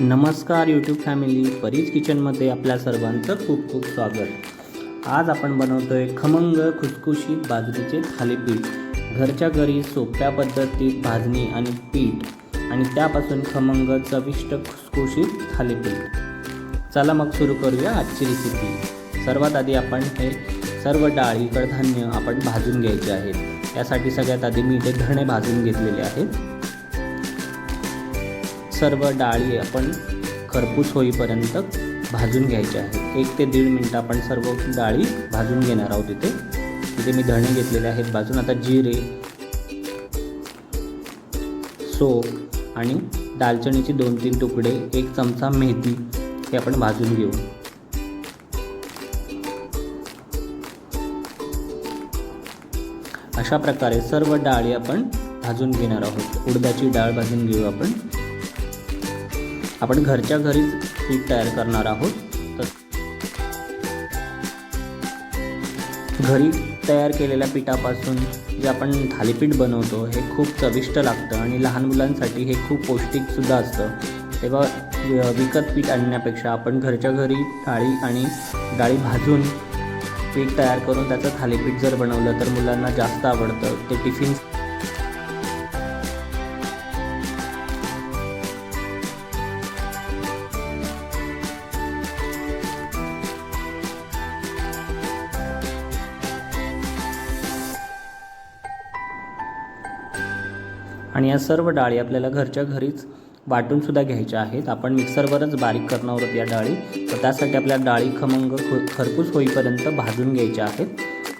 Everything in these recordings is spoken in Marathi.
नमस्कार यूट्यूब फॅमिली परीज किचनमध्ये आपल्या सर्वांचं खूप खूप स्वागत. आज आपण बनवतो आहे खमंग खुसखुशीत बाजरीचे थालीपीठ. घरच्या घरी सोप्या पद्धतीत भाजणी आणि पीठ आणि त्यापासून खमंग चविष्ट खुसखुशीत थालीपीठ. चला मग सुरू करूया आजची रेसिपी सर्वात आधी आपण हे सर्व डाळी कडधान्य आपण भाजून घ्यायचे आहेत. त्यासाठी सगळ्यात आधी मी इथे धणे भाजून घेतलेले आहेत. सर्व डाळी आपण खरपूस होईपर्यंत भाजून घ्यायचे आहेत एक ते दीड मिनटं आपण सर्व डाळी भाजून घेणार आहोत इथे. इथे मी धणे घेतलेले आहेत. भाजून आता जिरे सोप आणि दालचिनीचे दोन तीन तुकडे एक चमचा मेथी हे आपण भाजून घेऊ. अशा प्रकारे सर्व डाळी आपण भाजून घेणार आहोत. उडदाची डाळ भाजून घेऊ आपण. आपण घरच्या घरीच पीठ तयार करणार आहोत. तर घरी तयार केलेल्या पिठापासून जे आपण थालीपीठ बनवतो हे खूप चविष्ट लागतं आणि लहान मुलांसाठी हे खूप पौष्टिकसुद्धा असतं. तेव्हा विकत पीठ आणण्यापेक्षा आपण घरच्या घरी डाळी आणि डाळी भाजून पीठ तयार करून त्याचं थालीपीठ जर बनवलं तर मुलांना जास्त आवडतं. ते टिफिन आणि या सर्व डाळी आपल्याला घरच्या घरीच वाटूनसुद्धा घ्यायच्या आहेत. आपण मिक्सरवरच बारीक करणार आहोत या डाळी. तर त्यासाठी आपल्या डाळी खमंग खरपूस होईपर्यंत भाजून घ्यायच्या आहेत.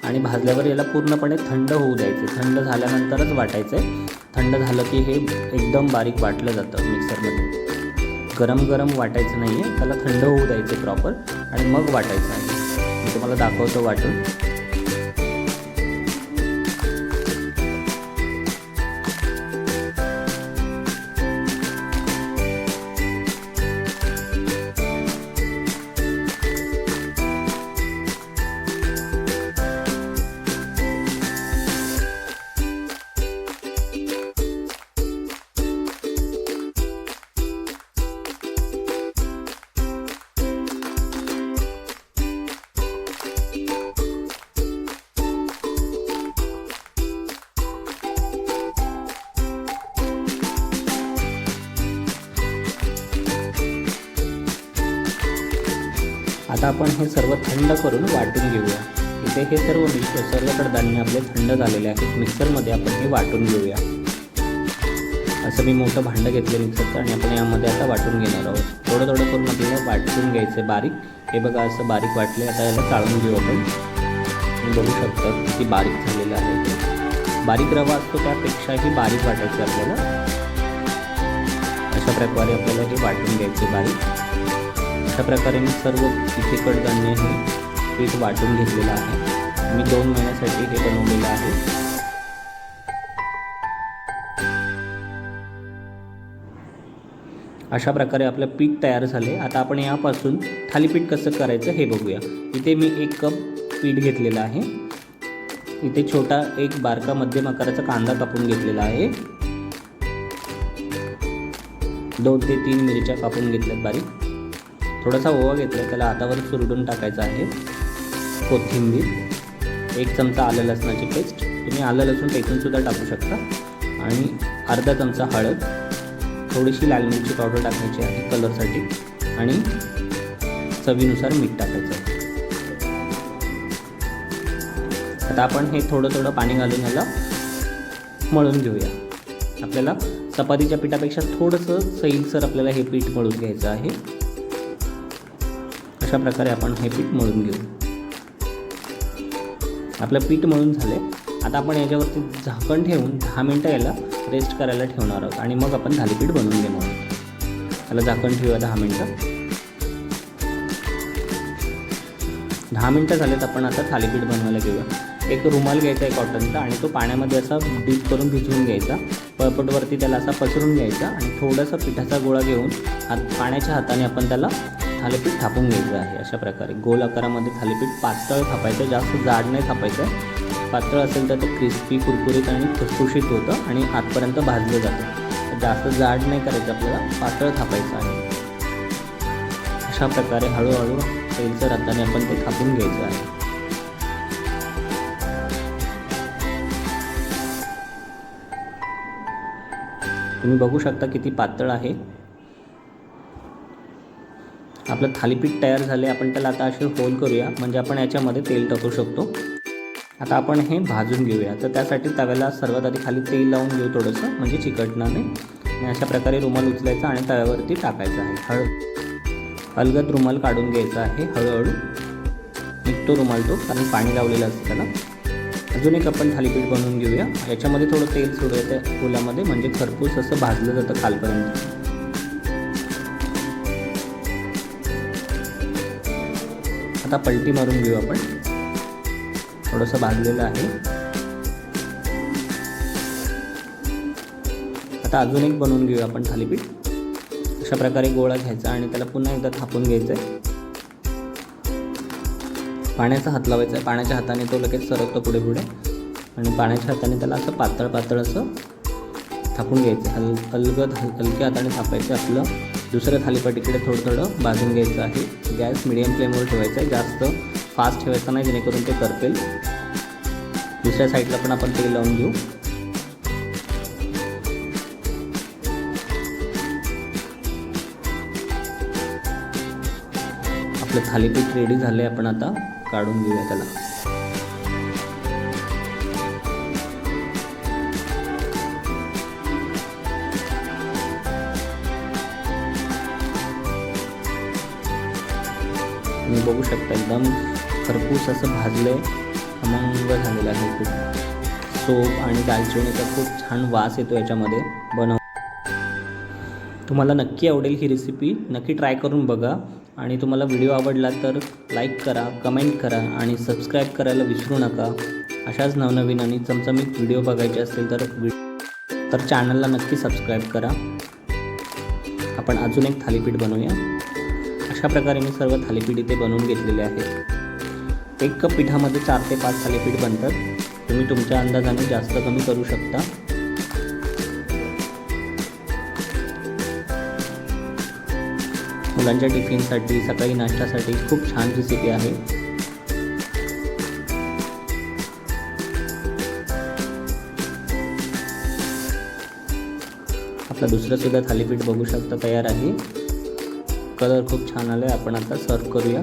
आणि भाजल्यावर याला पूर्णपणे थंड होऊ द्यायचे. थंड झाल्यानंतरच वाटायचं. आहे थंड झालं की हे एकदम बारीक वाटलं जातं मिक्सरमध्ये. गरम गरम वाटायचं नाही आहे त्याला थंड होऊ द्यायचं प्रॉपर. आणि मग वाटायचं आहे. मी तुम्हाला दाखवतो वाटून. आता आपण हे सर्व थंड करून वाटून घेऊया. इथे हे सर्व मिश्र सर्व कडधान्य आपले थंड झालेले आहेत मिक्सरमध्ये आपण हे वाटून घेऊया. असं मी मोठं भांडं घेतलं मिक्सरचं आणि आपण यामध्ये आता वाटून घेणार आहोत. थोडं थोडं करून आपल्याला वाटून घ्यायचं बारीक. हे बघा असं बारीक वाटले आता याला चाळून घेऊ आपण. तुम्ही बघू शकता किती बारीक झालेलं आहे. बारीक रवा असतो त्यापेक्षाही बारीक वाटायचे आपल्याला. अशा प्रकारे आपल्याला हे वाटून घ्यायचे बारीक. अशा प्रकारे मी सर्व इथे कडधान्य हे पीठ वाटून घेतलेलं आहे. मी दोन महिन्यासाठी हे बनवलेलं आहे. अशा प्रकारे आपलं पीठ तयार झाले. आता आपण यापासून थालीपीठ कसं करायचं हे बघूया. इथे मी एक कप पीठ घेतलेलं आहे. इथे छोटा एक बारका मध्यम आकाराचा कांदा कापून घेतलेला आहे. दोन ते तीन मिरच्या कापून घेतल्यात बारीक. थोडासा ओवा घेतला त्याला आतावर चुरडून टाकायचा आहे. कोथिंबीर एक चमचा आलं लसणाची पेस्ट. तुम्ही आलं लसूण टेकूनसुद्धा टाकू शकता. आणि अर्धा चमचा हळद थोडीशी लाल मिरची पावडर टाकायची आहे कलरसाठी. आणि चवीनुसार मीठ टाकायचं आहे. आता आपण हे थोडं थोडं पाणी घालून याला मळून घेऊया. आपल्याला चपातीच्या पिठापेक्षा थोडंसं सैलसर आपल्याला हे पीठ मळून घ्यायचं आहे. अशा प्रकारे आपण हे पीठ मळून घेऊ. आपलं पीठ मळून झाले आता आपण याच्यावरती झाकण ठेवून दहा मिनटं याला रेस्ट करायला ठेवणार आहोत. आणि मग आपण थालीपीठ बनवून घेणार आहोत. त्याला झाकण ठेवूया दहा मिनटं. दहा मिनटं झालेत आपण आता थालीपीठ बनवायला घेऊया. एक रुमाल घ्यायचा आहे कॉटनचा आणि तो पाण्यामध्ये असा डीप करून भिजवून घ्यायचा. पळपटवरती त्याला असा पसरून घ्यायचा आणि थोडासा पिठाचा गोळा घेऊन हात पाण्याच्या हाताने आपण त्याला थालीपीठ थापून घ्यायचं आहे अशा प्रकारे. गोल आकारामध्ये थालीपीठ पातळ थापायचं जास्त जाड नाही थापायचं. आहे पातळ असेल तर ते क्रिस्पी कुरकुरीत आणि खुसखुशीत होतं आणि आतपर्यंत भाजलं जातं. जास्त जाड नाही करायचं आपल्याला पातळ थापायचं आहे. अशा प्रकारे हळूहळू तेलचं रताने आपण ते थापून घ्यायचं आहे. तुम्ही बघू शकता किती पातळ आहे. आपलं थालीपीठ तयार झाले आपण त्याला आता असे होल करूया. म्हणजे आपण याच्यामध्ये तेल टाकू शकतो. आता आपण हे भाजून घेऊया. तर त्यासाठी तव्याला सर्वात आधी खाली तेल लावून घेऊ थोडंसं म्हणजे चिकटणार नाही. आणि अशा प्रकारे रुमाल उचलायचा आणि तव्यावरती टाकायचा आहे. हळद. अलगद रुमाल काढून घ्यायचा आहे हळूहळू. निघतो रुमाल तो कारण पाणी लावलेलं असतं त्याला. अजून एक आपण थालीपीठ बनवून घेऊया. याच्यामध्ये थोडं तेल सोडूया त्या फुलामध्ये म्हणजे खरपूस असं भाजलं जातं खालपर्यंत. आता पलटी मारून घेऊ आपण. थोडंसं भाजलेलं आहे. आता अजून एक बनवून घेऊया आपण थालीपीठ. अशा प्रकारे गोळा घ्यायचा आणि त्याला पुन्हा एकदा थापून घ्यायचं आहे पाण्याचा हात लावायचा. आहे पाण्याच्या हाताने तो लगेच सरकतो पुढे पुढे. आणि पाण्याच्या हाताने त्याला असं पातळ पातळ असं थापून घ्यायचं. हल अलगद हल हलक्या हाताने थापायचं. आपलं दुसरं थालीपीठ इकडे थोडं थोडं भाजून घ्यायचं आहे. गॅस मिडियम फ्लेमवर ठेवायचा आहे जास्त फास्ट ठेवायचा नाही जेणेकरून ते करपेल. दुसऱ्या साईडला पण आपण तेल लावून घेऊ. आपलं थालीपीठ रेडी झालं आहे आपण आता काढून घेऊया त्याला. तुम्ही बघू शकता एकदम खरपूस असं भाजलं अमंग झालेलं आहे खूप. सोप आणि दालचिनीचा खूप छान वास येतो याच्यामध्ये बनव तुम्हाला नक्की आवडेल ही रेसिपी नक्की ट्राय करून बघा. आणि तुम्हाला व्हिडिओ आवडला तर लाईक करा कमेंट करा आणि सबस्क्राईब करायला विसरू नका. अशाच नवनवीन आणि चमचमीत व्हिडिओ बघायचे असतील तर तर चॅनलला नक्की सबस्क्राईब करा. आपण अजून एक थालीपीठ बनवूया. अशा प्रकारे मी सर्व थालीपीठ इथे बनवून घेतलेले आहेत एक कप पिठामध्ये चार ते पाच थालीपीठ बनतात. तुम्ही तुमच्या अंदाजाने जास्त कमी करू शकता. मुलांच्या टिफिनसाठी सकाळी नाश्त्यासाठी खूप छान रेसिपी आहे. आपलं दुसरंसुद्धा थालीपीठ बघू शकता तयार आहे. कलर खूप छान आला आहे आपण आता सर्व करूया.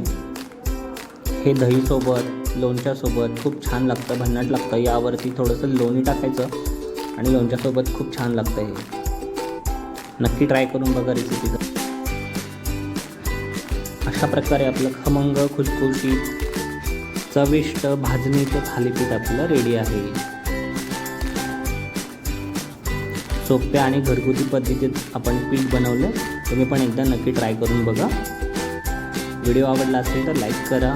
हे दहीसोबत लोणच्यासोबत खूप छान लागतं भन्नाट लागतं. यावरती थोडंसं लोणी टाकायचं आणि लोणच्यासोबत खूप छान लागतं हे. नक्की ट्राय करून बघा रेसिपी अशा प्रकारे आपलं खमंग खुसखुशीत चविष्ट भाजणीचं थालीपीठ आपलं रेडी आहे. सोप्या आणि घरगुती पद्धतीत आपण पीठ बनवलं तुम्ही पण एकदा नक्की ट्राय करून बघा. व्हिडिओ आवडला असेल तर लाईक करा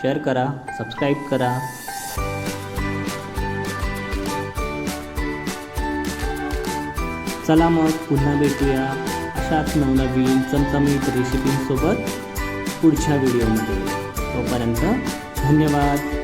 शेअर करा सबस्क्राईब करा. चला मग पुन्हा भेटूया अशाच नवनवीन चमचमीत रेसिपींसोबत पुढच्या व्हिडिओमध्ये. तोपर्यंत धन्यवाद.